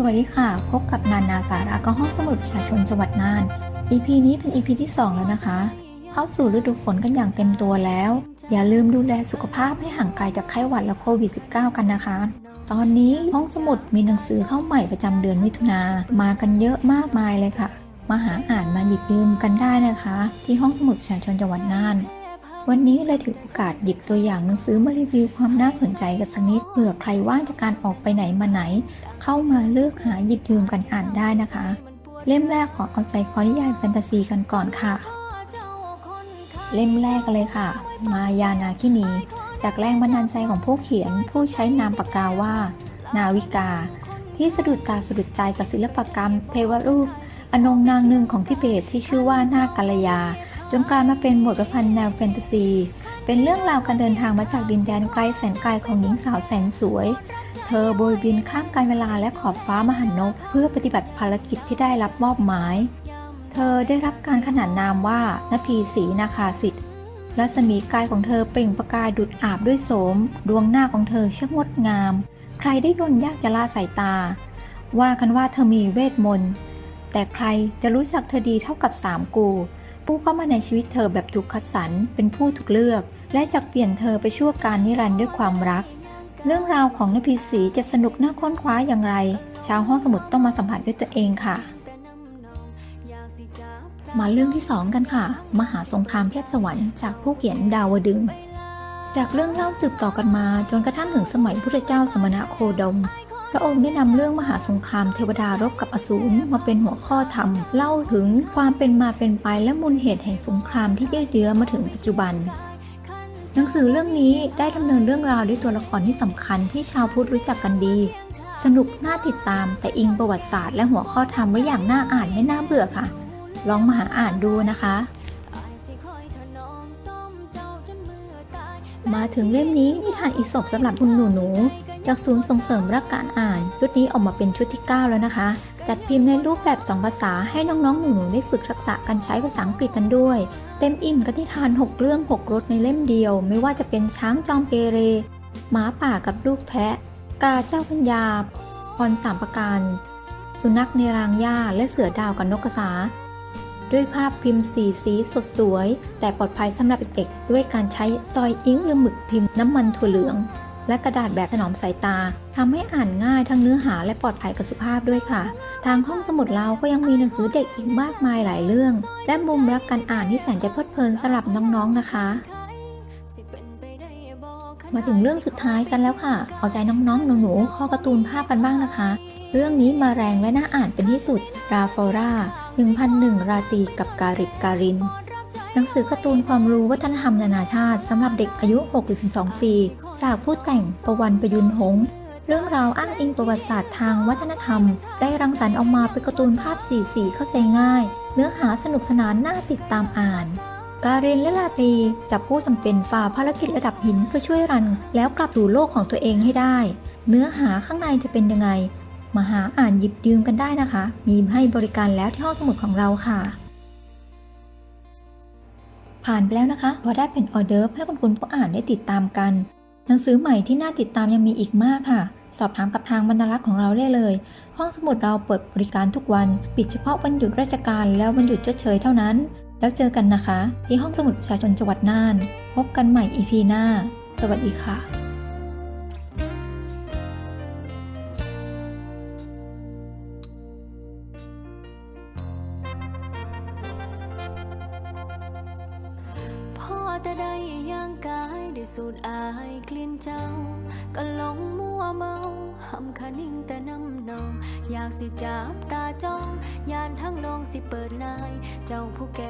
สวัสดีค่ะ พบกับนานาสาระก็ห้องสมุดชาชนจังหวัดน่าน EP นี้เป็น EP ที่ 2 แล้วนะคะ เข้าสู่ฤดูฝนกันอย่างเต็มตัวแล้ว อย่าลืมดูแลสุขภาพให้ห่างไกลจากไข้หวัดและโควิด -19 กันนะคะ ตอนนี้ห้องสมุดมีหนังสือเข้าใหม่ประจำเดือนมิถุนามากันเยอะมากมายเลยค่ะ มาหาอ่านมาหยิบยืมกันได้นะคะ ที่ห้องสมุดชาชนจังหวัดน่าน วันนี้เลยถือโอกาสหยิบตัวอย่างหนังสือมารีวิวความน่าสนใจกันสักนิดเผื่อใครว่างจากการออกไปไหนมาไหน เข้ามาเลือกหาหยิบยืมกันอ่านได้นะคะ เล่มแรกขอเอาใจคอนิยายแฟนตาซีกันก่อนค่ะ เล่มแรกกันเลยค่ะ มายานาคินี จากแรงบันดาลใจของผู้เขียน ผู้ใช้นามปากกาว่า นาวิกา ที่สะดุดตาสะดุดใจกับศิลปกรรม เทวรูป อนงนางหนึ่งของทิเบตที่ชื่อว่านาคกัลยา จนกลายมาเป็นบทประพันธ์แนวแฟนตาซี เป็นเรื่องราวการเดินทางมาจากดินแดนไกลแสนไกลของหญิงสาวแสนสวย เธอโบยบินข้ามการเวลาและขอบฟ้ามหันนบเพื่อปฏิบัติภารกิจที่ได้รับมอบหมาย เธอได้รับการขนานนามว่านภีศรีนาคาสิทธิ์รัศมีกายของเธอเปล่งประกายดุดอาบด้วยโสม ดวงหน้าของเธอช่างงดงาม ใครได้ยนยากจะละสายตา ว่ากันว่าเธอมีเวทมนต์ แต่ใครจะรู้จักเธอดีเท่ากับสามกู ผู้เข้ามาในชีวิตเธอแบบถูกคัดสรรเป็นผู้ถูกเลือก และจะเปลี่ยนเธอไปชั่วการนิรันดร์ด้วยความรัก เรื่องราวของนภีศรีจะสนุกน่าค้นคว้าอย่างไร ชาวห้องสมุดต้องมาสัมผัสด้วยตัวเองค่ะ มาเรื่องที่2กันค่ะ มหาสงครามเทพสวรรค์จากผู้เขียนดาวดึง จากเรื่องเล่าสืบต่อกันมาจนกระทั่งถึงสมัยพุทธเจ้าสมณะโคดม พระองค์ได้นำเรื่องมหาสงครามเทวดารบกับอสูรมาเป็นหัวข้อธรรม เล่าถึงความเป็นมาเป็นไปและมูลเหตุแห่งสงครามที่ยืดเยื้อมาถึงปัจจุบัน หนังสือเรื่องนี้ได้ดำเนินเรื่องราวด้วยตัวละครที่สำคัญที่ชาวพุทธรู้จักกันดี สนุกน่าติดตาม แต่อิงประวัติศาสตร์และหัวข้อธรรมไว้อย่างน่าอ่านไม่น่าเบื่อค่ะ ลองมาหาอ่านดูนะคะ มาถึงเล่มนี้นิทานอีสปสำหรับคุณหนูหนู จากศูนย์ส่งเสริมรักการอ่าน ชุดนี้ออกมาเป็นชุดที่ 9 แล้วนะคะ จัดพิมพ์ในรูปแบบ 2 ภาษาให้น้องๆหนูๆได้ฝึกทักษะการใช้ภาษาอังกฤษกันด้วย เต็มอิ่มกับนิทาน 6 เรื่อง 6 รสในเล่มเดียว ไม่ว่าจะเป็นช้างจอมเกเรหมาป่ากับลูกแพะ กาเจ้าพัญญาพรสามประการ สุนัขในรางหญ้าและเสือดาวกับนกกระสา ด้วยภาพพิมพ์สีสีสดสวย แต่ปลอดภัยสำหรับเด็กๆด้วยการใช้ซอยอิงหรือหมึกพิมพ์น้ำมันถั่วเหลือง และกระดาษแบบถนอมสายตาทำให้อ่านง่ายทั้งเนื้อหาและปลอดภัยกับสุขภาพด้วยค่ะ ทางห้องสมุดเราก็ยังมีหนังสือเด็กอีกมากมายหลายเรื่อง และมุมรักการอ่านที่แสนจะเพลิดเพลินสำหรับน้องๆนะคะ มาถึงเรื่องสุดท้ายกันแล้วค่ะ เอาใจน้องๆหนูๆข้อการ์ตูนภาพกันบ้างนะคะ เรื่องนี้มาแรงและน่าอ่านเป็นที่สุดราฟอร่า 1001 ราตรีกับการิบการิน หนังสือการ์ตูนความรู้วัฒนธรรมนานาชาติสำหรับเด็กอายุ 6-12 ปี จากผู้แต่งประวันประยุนหงษ์เรื่องราวอ้างอิงประวัติศาสตร์ทางวัฒนธรรม ได้รังสรรค์ออกมาเป็นการ์ตูนภาพสีสีเข้าใจง่าย เนื้อหาสนุกสนานน่าติดตามอ่านการินและลาตรีจับผู้จำเป็นฝ่าภารกิจระดับหินเพื่อช่วยรัน แล้วกลับสู่โลกของตัวเองให้ได้ เนื้อหาข้างในจะเป็นยังไง มาหาอ่านหยิบยืมกันได้นะคะ มีให้บริการแล้วที่ห้องสมุดของเราค่ะ ผ่านไปแล้วนะคะ พอได้เป็นออเดิร์ให้คุณคุณผู้อ่านได้ติดตามกัน หนังสือใหม่ที่น่าติดตามยังมีอีกมากค่ะ สอบถามกับทางบรรณารักษ์ของเราได้เลย ห้องสมุดเราเปิดบริการทุกวัน ปิดเฉพาะวันหยุดราชการแล้ววันหยุดเชยเท่านั้น แล้วเจอกันนะคะ ที่ห้องสมุดประชาชนจังหวัดน่าน พบกันใหม่ EP หน้า สวัสดีค่ะ แต่ได้ย่างกายได้สูดอายกลิ่นเจ้า ก็หลงมัวเมาหำคานิ่งแต่น้ำนอง อยากสิจับตาจ้อง ยานทั้งนองสิเปิดนาย เจ้าผู้แก่